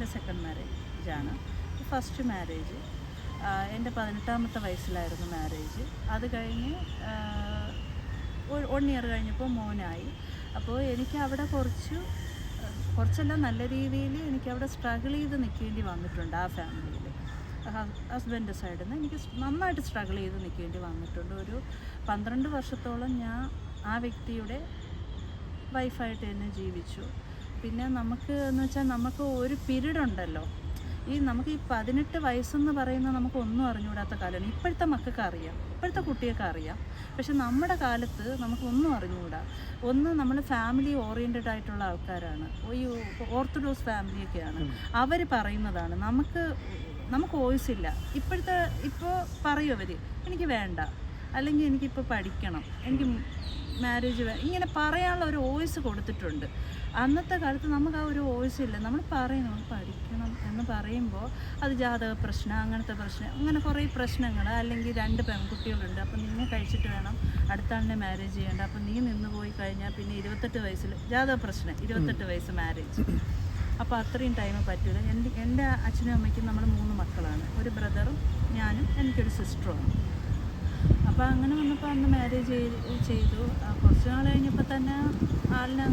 എന്റെ second മാരേജാണ് first marriage എന്റെ പതിനെട്ടാമത്തെ വയസ്സിലായിരുന്നു മാരേജ് അത് കഴിഞ്ഞ് വൺ ഇയർ കഴിഞ്ഞപ്പോൾ മോനായി. അപ്പോൾ എനിക്ക് അവിടെ കുറച്ച് കുറച്ചെല്ലാം നല്ല രീതിയിൽ എനിക്ക് അവിടെ സ്ട്രഗിൾ ചെയ്ത് നിൽക്കേണ്ടി വന്നിട്ടുണ്ട് ആ ഫാമിലിയിൽ ഹസ്ബൻഡ് സൈഡിൽ നിന്ന് എനിക്ക് നന്നായിട്ട് സ്ട്രഗിൾ ചെയ്ത് നിൽക്കേണ്ടി വന്നിട്ടുണ്ട്. ഒരു പന്ത്രണ്ട് വർഷത്തോളം ഞാൻ ആ വ്യക്തിയുടെ വൈഫായിട്ട് തന്നെ ജീവിച്ചു. പിന്നെ നമുക്ക് എന്ന് വെച്ചാൽ നമുക്ക് ഒരു പീരീഡ് ഉണ്ടല്ലോ ഈ നമുക്ക് ഈ പതിനെട്ട് വയസ്സെന്ന് പറയുന്നത് നമുക്ക് ഒന്നും അറിഞ്ഞുകൂടാത്ത കാലമാണ്. ഇപ്പോഴത്തെ മക്കൾക്ക് അറിയാം. ഇപ്പോഴത്തെ കുട്ടികൾക്ക് അറിയാം. പക്ഷെ നമ്മുടെ കാലത്ത് നമുക്ക് ഒന്നും അറിഞ്ഞുകൂടാ. ഒന്ന് നമ്മൾ ഫാമിലി ഓറിയന്റഡ് ആയിട്ടുള്ള ആൾക്കാരാണ്. ഈ ഓർത്തഡോക്സ് ഫാമിലിയൊക്കെയാണ് അവർ പറയുന്നതാണ് നമുക്ക് നമുക്ക് വോയിസ് ഇല്ല. ഇപ്പോഴത്തെ ഇപ്പോൾ പറയും അവർ എനിക്ക് വേണ്ട. അല്ലെങ്കിൽ എനിക്കിപ്പോൾ പഠിക്കണം. എനിക്ക് മാരേജ് ഇങ്ങനെ പറയാനുള്ള ഒരു വോയിസ് കൊടുത്തിട്ടുണ്ട്. അന്നത്തെ കാലത്ത് നമുക്ക് ആ ഒരു വോയിസ് ഇല്ല. നമ്മൾ പറയണം പഠിക്കണം എന്ന് പറയുമ്പോൾ അത് ജാതക പ്രശ്നം അങ്ങനത്തെ പ്രശ്നം അങ്ങനെ കുറേ പ്രശ്നങ്ങൾ. അല്ലെങ്കിൽ രണ്ട് പെൺകുട്ടികളുണ്ട്. അപ്പം നിന്നെ കഴിച്ചിട്ട് വേണം അടുത്ത ആളിനെ മാരേജ് ചെയ്യേണ്ട. അപ്പം നീ നിന്ന് പോയി കഴിഞ്ഞാൽ പിന്നെ ഇരുപത്തെട്ട് വയസ്സിൽ ജാതക പ്രശ്നം ഇരുപത്തെട്ട് വയസ്സ് മാരേജ് അപ്പോൾ അത്രയും ടൈം പറ്റില്ല എന്റെ എന്റെ അച്ഛനും അമ്മയ്ക്കും നമ്മൾ മൂന്ന് മക്കളാണ്. ഒരു ബ്രദറും ഞാനും എനിക്കൊരു സിസ്റ്ററുമാണ് അപ്പോൾ അങ്ങനെ വന്നപ്പോൾ അന്ന് മാരേജ് ചെയ്തു. കുറച്ച് നാൾ കഴിഞ്ഞപ്പോൾ തന്നെ ആളിനെ